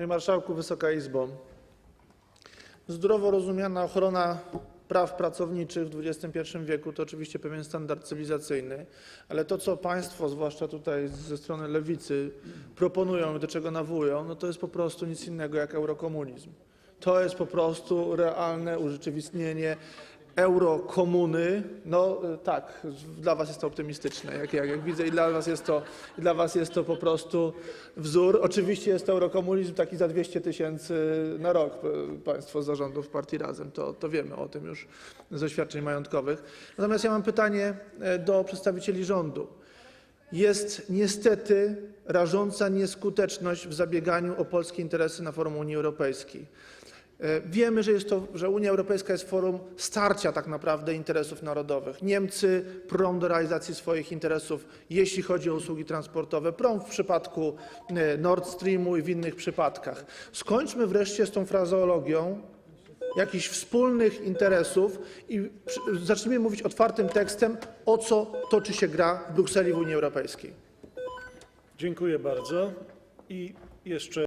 Panie Marszałku, Wysoka Izbo! Zdrowo rozumiana ochrona praw pracowniczych w XXI wieku to oczywiście pewien standard cywilizacyjny, ale to, co państwo, zwłaszcza tutaj ze strony lewicy, proponują i do czego nawołują, no to jest po prostu nic innego jak eurokomunizm. To jest po prostu realne urzeczywistnienie eurokomuny. No y, tak, dla was jest to optymistyczne, jak, widzę i dla was, jest to, po prostu wzór. Oczywiście jest to eurokomunizm taki za 200 tysięcy na rok y, państwo z zarządów partii Razem, to, wiemy o tym już z doświadczeń majątkowych. Natomiast ja mam pytanie e, do przedstawicieli rządu. Jest niestety rażąca nieskuteczność w zabieganiu o polskie interesy na forum Unii Europejskiej. E, Wiemy, że, jest to, że Unia Europejska jest forum starcia tak naprawdę interesów narodowych. Niemcy prą do realizacji swoich interesów, jeśli chodzi o usługi transportowe, prą w przypadku e, Nord Streamu i w innych przypadkach. Skończmy wreszcie z tą frazeologią jakichś wspólnych interesów i zacznijmy mówić otwartym tekstem, o co toczy się gra w Brukseli w Unii Europejskiej. Dziękuję bardzo. I jeszcze